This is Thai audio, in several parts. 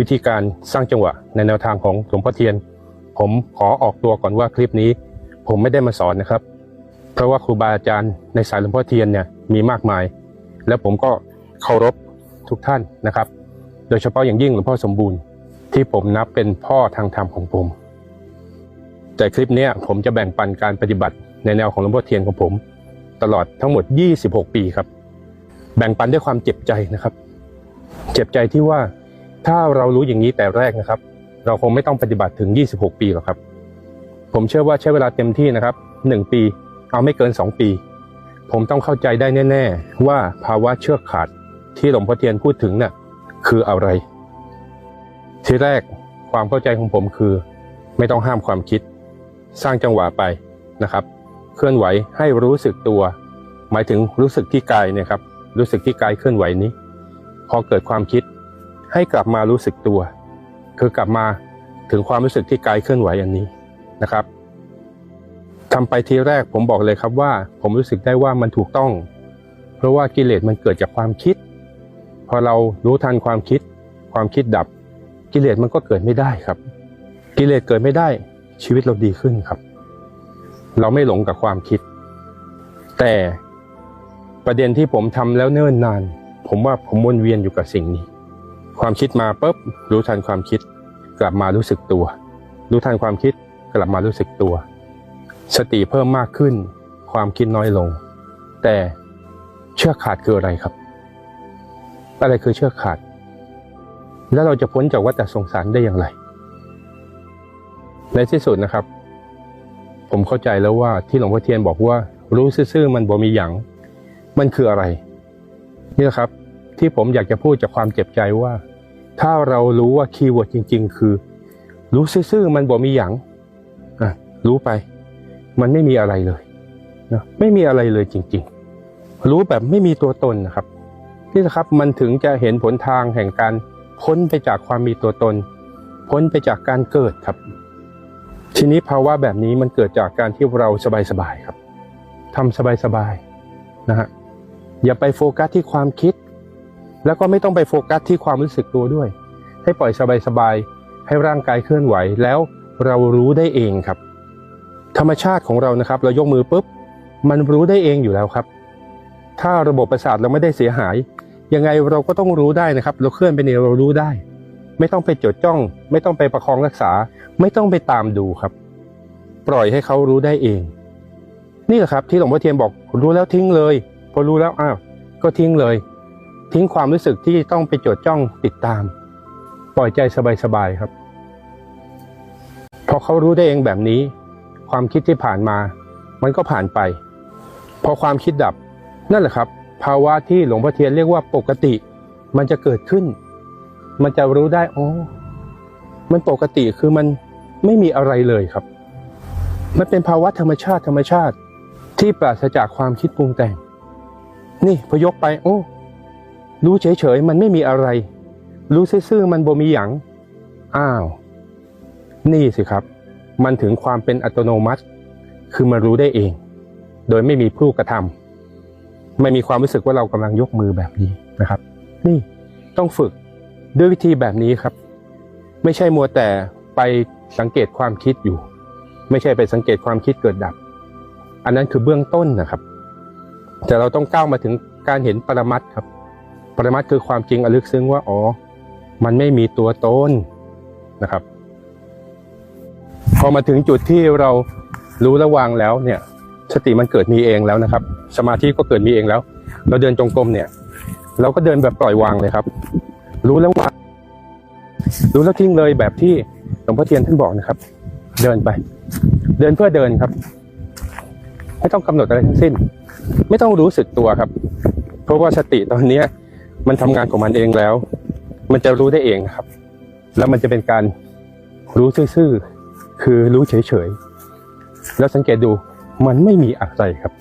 วิธีการสร้างจังหวะในแนวทางของหลวงพ่อเทียน ผมขอออกตัวก่อนว่าคลิปนี้ ผมไม่ได้มาสอนนะครับ เพราะว่าครูบาอาจารย์ในสายหลวงพ่อเทียนเนี่ยมีมากมาย และผมก็เคารพทุกท่านนะครับ โดยเฉพาะอย่างยิ่งหลวงพ่อสมบูรณ์ ที่ผมนับเป็นพ่อทางธรรมของผม แต่คลิปนี้ผมจะแบ่งปันการปฏิบัติในแนวของหลวงพ่อเทียนของผม ตลอดทั้งหมด 26 ปีครับ แบ่งปันด้วยความเจ็บใจนะครับ เจ็บใจที่ว่า ถ้าเรารู้อย่างนี้แต่แรกนะครับ เราคงไม่ต้องปฏิบัติถึง 26 ปีหรอกครับ ผมเชื่อว่าใช้เวลาเต็มที่นะครับ 1 ปี เอาไม่เกิน 2 ปี ผมต้องเข้าใจได้แน่ ๆ ว่าภาวะเชือกขาดที่หลวงพ่อเทียนพูดถึงน่ะคืออะไร ทีแรกความเข้าใจของผมคือ ไม่ต้องห้ามความคิด สร้างจังหวะไปนะครับ เคลื่อนไหวให้รู้สึกตัว หมายถึงรู้สึกที่กายเนยครับ รู้สึกที่กายเคลื่อนไหวนี้ พอเกิดความคิด ให้กลับมารู้สึกตัว คือกลับมาถึงความรู้สึกที่กายเคลื่อนไหวอันนี้นะครับทำไปทีแรกผมบอกเลยครับว่า ผมรู้สึกได้ว่ามันถูกต้อง เพราะว่ากิเลสมันเกิดจากความคิด พอเรารู้ทันความคิด ความคิดดับ กิเลสมันก็เกิดไม่ได้ครับ กิเลสเกิดไม่ได้ ชีวิตเราดีขึ้นครับ เราไม่หลงกับความคิด แต่ประเด็นที่ผมทำแล้วเนิ่นนาน ผมว่าผมวนเวียนอยู่กับสิ่งนี้ ความคิดมาปุ๊บรู้ทันความคิด กลับมารู้สึกตัว รู้ทันความคิดกลับมารู้สึกตัว สติเพิ่มมากขึ้น ความคิดน้อยลง แต่เชือกขาดคืออะไรครับ อะไรคือเชือกขาด แล้วเราจะพ้นจากวัฏสงสารได้อย่างไร ในที่สุดนะครับ ผมเข้าใจแล้วว่าที่หลวงพ่อเทียนบอกว่า รู้ซื่อๆมันบ่มีหยังมันคืออะไรนี่นะครับที่ผมอยากจะพูดจากความเจ็บใจว่า ถ้าเรารู้ว่าคีย์เวิร์ดจริง ๆ คือ รู้ซื่อๆมันบ่มีหยังอะรู้ไป มันไม่มีอะไรเลยนะไม่มีอะไรเลยจริง ๆ รู้แบบไม่มีตัวตนนะครับนี่นะครับมันถึงจะเห็นผลทางแห่งการพ้นไปจากความมีตัวตน พ้นไปจากการเกิดครับ ทีนี้ภาวะแบบนี้มันเกิดจากการที่เราสบายๆครับทำสบายๆนะฮะอย่าไปโฟกัสที่ความคิด แล้วก็ไม่ต้องไปโฟกัสที่ความรู้สึกตัวด้วย ให้ปล่อยสบายๆให้ร่างกายเคลื่อนไหวแล้วเรารู้ได้เองครับ ธรรมชาติของเรานะครับ เรายกมือปุ๊บมันรู้ได้เองอยู่แล้วครับ ถ้าระบบประสาทเราไม่ได้เสียหาย ยังไงเราก็ต้องรู้ได้นะครับ เราเคลื่อนไปเนี่ยเรารู้ได้ ไม่ต้องไปจดจ้อง ไม่ต้องไปประคองรักษา ไม่ต้องไปตามดูครับ ปล่อยให้เขารู้ได้เอง นี่แหละครับที่หลวงพ่อเทียนบอกรู้แล้วทิ้งเลย พอรู้แล้วอ้าวก็ทิ้งเลย ทิ้งความรู้สึกที่ต้องไปจดจ้องติดตาม ปล่อยใจสบายๆครับ พอเขารู้ได้เองแบบนี้ ความคิดที่ผ่านมา มันก็ผ่านไป พอความคิดดับนั่นแหละครับ ภาวะที่หลวงพ่อเทียนเรียกว่าปกติ มันจะเกิดขึ้น มันจะรู้ได้อ๋อมันปกติคือมันไม่มีอะไรเลยครับ มันเป็นภาวะธรรมชาติธรรมชาติที่ปราศจากความคิดปรุงแต่ง นี่พอยกไป โอ้ รู้เฉยๆมันไม่มีอะไร รู้ซื่อๆมันบ่มีหยังอ้าว นี่สิครับ มันถึงความเป็นอัตโนมัติ คือมันรู้ได้เอง โดยไม่มีผู้กระทำไม่มีความรู้สึกว่าเรากำลังยกมือแบบนี้นะครับ นี่ต้องฝึกด้วยวิธีแบบนี้ครับ ไม่ใช่มัวแต่ไปสังเกตความคิดอยู่ ไม่ใช่ไปสังเกตความคิดเกิดดับ อันนั้นคือเบื้องต้นนะครับ แต่เราต้องก้าวมาถึงการเห็นปรมัตครับ ปรมัตคือความจริงอลึกซึ้งว่าอ๋อ มันไม่มีตัวตนนะครับ พอมาถึงจุดที่เรารู้ระวางแล้วเนี่ย สติมันเกิดมีเองแล้วนะครับ สมาธิก็เกิดมีเองแล้ว เราเดินจงกรมเนี่ย เราก็เดินแบบปล่อยวางเลยครับ รู้แล้ววางรู้แล้วทิ้งเลยแบบที่หลวงพ่อเทียนท่านบอกนะครับ เดินไป เดินเพื่อเดินครับ ไม่ต้องกำหนดอะไรทั้งสิ้น ไม่ต้องรู้สึกตัวครับ เพราะว่าสติตอนเนี้ย มันทำงานของมันเองแล้ว มันจะรู้ได้เองครับ แล้วมันจะเป็นการรู้ซื่อๆคือรู้เฉยๆแล้วสังเกตดูมันไม่มีอะไรครับ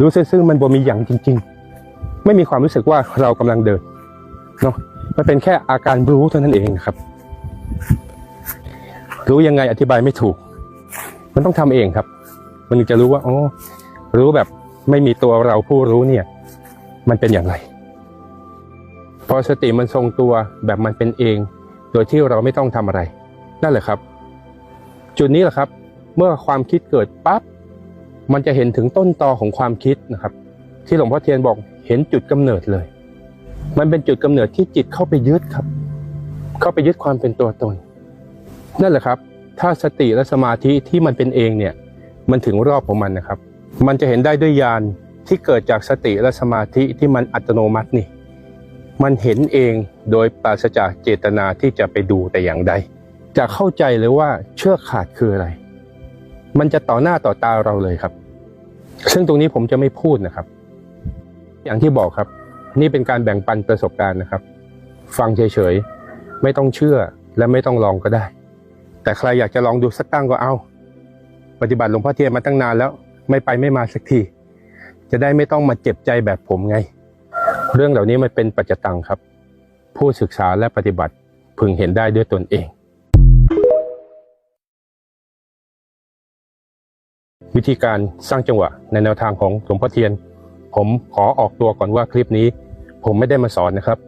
รู้ซื่อๆมันบ่มีอย่างจริง ๆ ไม่มีความรู้สึกว่าเรากำลังเดินเนาะมันเป็นแค่อาการรู้เท่านั้นเองครับ รู้ยังไงอธิบายไม่ถูก มันต้องทำเองครับ มันถึงจะรู้ว่าอ๋อรู้แบบไม่มีตัวเราผู้รู้เนี่ย มันเป็นอย่างไร พอสติมันทรงตัวแบบมันเป็นเอง โดยที่เราไม่ต้องทำอะไร นั่นแหละครับ จุดนี้แหละครับ เมื่อความคิดเกิดปั๊บมันจะเห็นถึงต้นตอของความคิดนะครับ ที่หลวงพ่อเทียนบอกเห็นจุดกำเนิดเลย มันเป็นจุดกำเนิดที่จิตเข้าไปยึดครับ เข้าไปยึดความเป็นตัวตน นั่นแหละครับ ถ้าสติและสมาธิที่มันเป็นเองเนี่ย มันถึงรอบของมันนะครับ มันจะเห็นได้ด้วยญาณที่เกิดจากสติและสมาธิที่มันอัตโนมัตินี่ มันเห็นเองโดยปราศจากเจตนาที่จะไปดูแต่อย่างใด จะเข้าใจเลยว่าเชือกขาดคืออะไร มันจะต่อหน้าต่อตาเราเลยครับ ซึ่งตรงนี้ผมจะไม่พูดนะครับ อย่างที่บอกครับ นี่เป็นการแบ่งปันประสบการณ์นะครับ ฟังเฉยๆ ไม่ต้องเชื่อและไม่ต้องลองก็ได้ แต่ใครอยากจะลองดูสักตั้งก็เอา ปฏิบัติหลวงพ่อเทียนมาตั้งนานแล้ว ไม่ไปไม่มาสักที จะได้ไม่ต้องมาเจ็บใจแบบผมไง เรื่องเหล่านี้มันเป็นปัจจตังครับ ผู้ศึกษาและปฏิบัติพึงเห็นได้ด้วยตนเอง วิธีการสร้างจังหวะในแนวทางของหลวงพ่อเทียน ผมขอออกตัวก่อนว่าคลิปนี้ ผมไม่ได้มาสอนนะครับ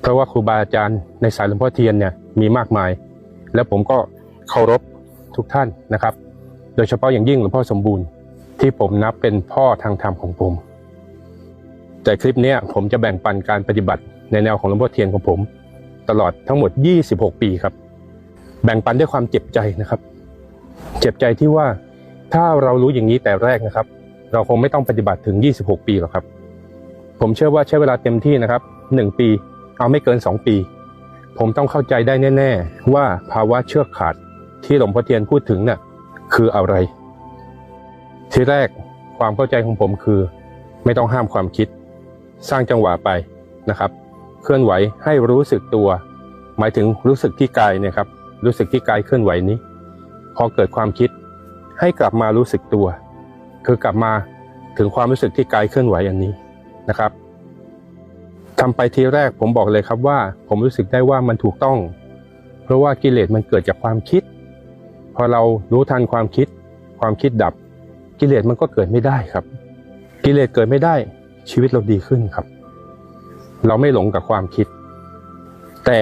เพราะว่าครูบาอาจารย์ในสายหลวงพ่อเทียนเนี่ยมีมากมาย และผมก็เคารพทุกท่านนะครับ โดยเฉพาะอย่างยิ่งหลวงพ่อสมบูรณ์ที่ผมนับเป็นพ่อทางธรรมของผม แต่คลิปนี้ผมจะแบ่งปันการปฏิบัติในแนวของหลวงพ่อเทียนของผม ตลอดทั้งหมด 26 ปีครับ แบ่งปันด้วยความเจ็บใจนะครับ เจ็บใจที่ว่าถ้าเรารู้อย่างนี้แต่แรกนะครับ เราคงไม่ต้องปฏิบัติถึง 26 ปีหรอกครับ ผมเชื่อว่าใช้เวลาเต็มที่นะครับ 1 ปี เอาไม่เกิน 2 ปี ผมต้องเข้าใจได้แน่ ๆ ว่าภาวะเชือกขาดที่หลวงพ่อเทียนพูดถึงน่ะคืออะไร ทีแรกความเข้าใจของผมคือ ไม่ต้องห้ามความคิด สร้างจังหวะไปนะครับ เคลื่อนไหวให้รู้สึกตัว หมายถึงรู้สึกที่กายเนี่ยครับรู้สึกที่กายเคลื่อนไหวนี้ พอเกิดความคิด ให้กลับมารู้สึกตัว คือกลับมาถึงความรู้สึกที่กายเคลื่อนไหวอันนี้นะครับทำไปทีแรกผมบอกเลยครับว่า ผมรู้สึกได้ว่ามันถูกต้อง เพราะว่ากิเลสมันเกิดจากความคิด พอเรารู้ทันความคิด ความคิดดับ กิเลสมันก็เกิดไม่ได้ครับ กิเลสเกิดไม่ได้ ชีวิตเราดีขึ้นครับ เราไม่หลงกับความคิด แต่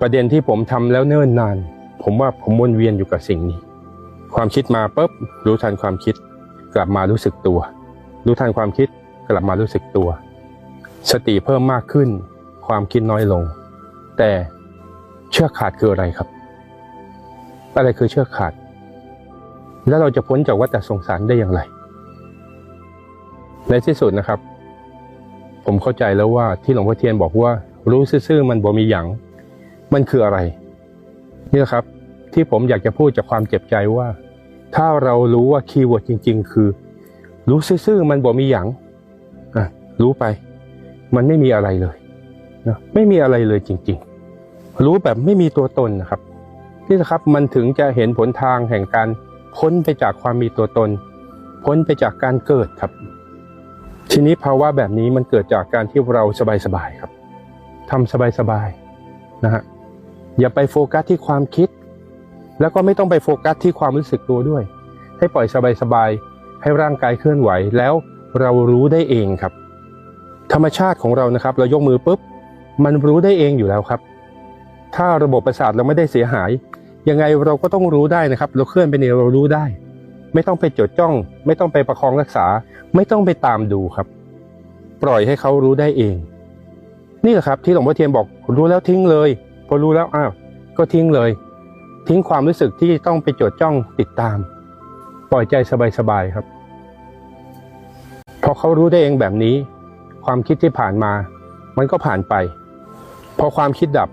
ประเด็นที่ผมทำแล้วเนิ่นนาน ผมว่าผมวนเวียนอยู่กับสิ่งนี้ ความคิดมาปุ๊บรู้ทันความคิด กลับมารู้สึกตัว รู้ทันความคิดกลับมารู้สึกตัว สติเพิ่มมากขึ้น ความคิดน้อยลง แต่เชือกขาดคืออะไรครับ อะไรคือเชือกขาด แล้วเราจะพ้นจากวัฏสงสารได้อย่างไร ในที่สุดนะครับ ผมเข้าใจแล้วว่าที่หลวงพ่อเทียนบอกว่า รู้ซื่อๆมันบ่มีหยังมันคืออะไร นี่แหละครับ ที่ผมอยากจะพูดจากความเจ็บใจว่า ถ้าเรารู้ว่าคีย์เวิร์ดจริง ๆ คือ รู้ซื่อๆมันบ่มีหยังอะรู้ไป มันไม่มีอะไรเลยนะไม่มีอะไรเลยจริง ๆ รู้แบบไม่มีตัวตนนะครับนี่นะครับมันถึงจะเห็นผลทางแห่งการพ้นไปจากความมีตัวตน พ้นไปจากการเกิดครับ ทีนี้ภาวะแบบนี้มันเกิดจากการที่เราสบายๆครับทำสบายๆนะฮะอย่าไปโฟกัสที่ความคิด แล้วก็ไม่ต้องไปโฟกัสที่ความรู้สึกตัวด้วย ให้ปล่อยสบายๆให้ร่างกายเคลื่อนไหวแล้วเรารู้ได้เองครับ ธรรมชาติของเรานะครับ เรายกมือปุ๊บ มันรู้ได้เองอยู่แล้วครับ ถ้าระบบประสาทเราไม่ได้เสียหาย ยังไงเราก็ต้องรู้ได้นะครับ เราเคลื่อนไปเนี่ยเรารู้ได้ ไม่ต้องไปจดจ้อง ไม่ต้องไปประคองรักษา ไม่ต้องไปตามดูครับ ปล่อยให้เขารู้ได้เอง นี่แหละครับ ที่หลวงพ่อเทียนบอกรู้แล้วทิ้งเลย พอรู้แล้วอ้าวก็ทิ้งเลย ทิ้งความรู้สึกที่ต้องไปจดจ้องติดตาม ปล่อยใจสบายๆครับพอเขารู้ได้เองแบบนี้ ความคิดที่ผ่านมา มันก็ผ่านไป พอความคิดดับ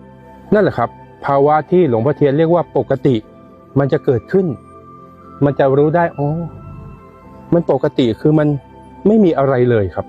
นั่นแหละครับ ภาวะที่หลวงพ่อเทียนเรียกว่าปกติ มันจะเกิดขึ้น มันจะรู้ได้อ๋อมันปกติคือมันไม่มีอะไรเลยครับ